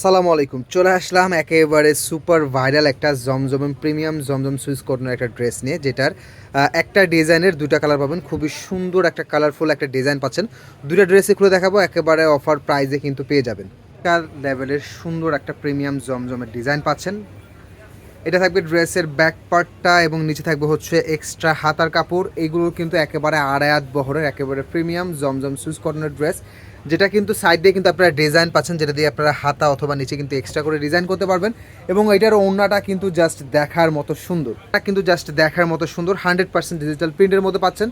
আসসালামু আলাইকুম। চলে আসলাম একেবারে সুপার ভাইরাল একটা জমজম প্রিমিয়াম জমজম সুইস কটনের একটা ড্রেস নিয়ে, যেটার একটা ডিজাইনের দুটা কালার পাবেন। খুবই সুন্দর একটা কালারফুল একটা ডিজাইন পাচ্ছেন। দুটা ড্রেসে খুলে দেখাবো, একেবারে অফার প্রাইজে কিন্তু পেয়ে যাবেন। কার লেভেলের সুন্দর একটা প্রিমিয়াম জমজমের ডিজাইন পাচ্ছেন? এটা থাকবে ড্রেসের ব্যাক পার্টটা এবং নিচে থাকবে হচ্ছে এক্সট্রা হাতার কাপড়। এগুলো কিন্তু একেবারে আড়ায়াত বহরের, একেবারে প্রিমিয়াম জমজম সুইস কটনের ড্রেস যেটা কিন্তু সাইড দিয়ে কিন্তু আপনারা ডিজাইন পাচ্ছেন, যেটা দিয়ে আপনারা হাতা অথবা নিচে কিন্তু এক্সট্রা করে ডিজাইন করতে পারবেন। এবং এটার ওড়নাটা কিন্তু জাস্ট দেখার মতো সুন্দর। এটা কিন্তু জাস্ট দেখার মতো সুন্দর হান্ড্রেড পার্সেন্ট ডিজিটাল প্রিন্টের মধ্যে পাচ্ছেন।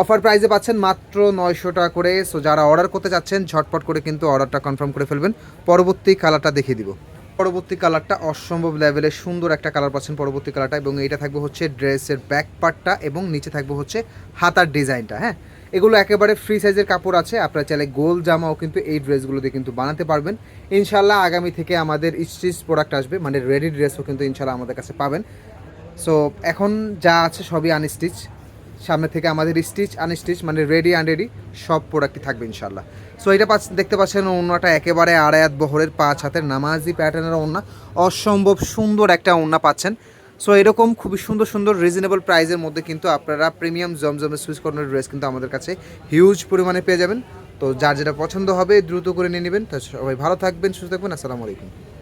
অফার প্রাইসে পাচ্ছেন মাত্র নয়শো টাকা করে। সো যারা অর্ডার করতে চাচ্ছেন, ঝটপট করে কিন্তু অর্ডারটা কনফার্ম করে ফেলবেন। পরবর্তী কালারটা দেখিয়ে দিব। পরবর্তী কালারটা অসম্ভব লেভেলের সুন্দর একটা কালার পাচ্ছেন পরবর্তী কালারটা এবং এইটা থাকবে হচ্ছে ড্রেসের ব্যাক পার্টটা এবং নিচে থাকবে হচ্ছে হাতার ডিজাইনটা হ্যাঁ? এগুলো একেবারে ফ্রি সাইজের কাপড় আছে, আপনারা চাইলে গোল জামাও কিন্তু এই ড্রেসগুলো দিয়ে কিন্তু বানাতে পারবেন। ইনশাল্লাহ আগামী থেকে আমাদের স্টিচ প্রোডাক্ট আসবে মানে রেডি ড্রেসও কিন্তু ইনশাল্লাহ আমাদের কাছে পাবেন। সো এখন যা আছে সবই আনস্টিচ সামনে থেকে আমাদের স্টিচ আনস্টিচ মানে রেডি আনরেডি সব প্রোডাক্টই থাকবে ইনশাল্লাহ সো এটা পাচ্ছ দেখতে পাচ্ছেন ওড়নাটা একেবারে আড়ায়াত বহরের পাঁচ হাতের নামাজি প্যাটার্নের ওড়না অসম্ভব সুন্দর একটা ওড়না পাচ্ছেন। সো এরকম খুবই সুন্দর সুন্দর রিজনেবল প্রাইসের মধ্যে কিন্তু আপনারা প্রিমিয়াম জমজমের সুইচ কর্নার ড্রেস কিন্তু আমাদের কাছে হিউজ পরিমাণে পেয়ে যাবেন। তো, যার যেটা পছন্দ হবে দ্রুত করে নিয়ে নেবেন। তো, সবাই ভালো থাকবেন, সুস্থ থাকবেন। আসসালামু আলাইকুম।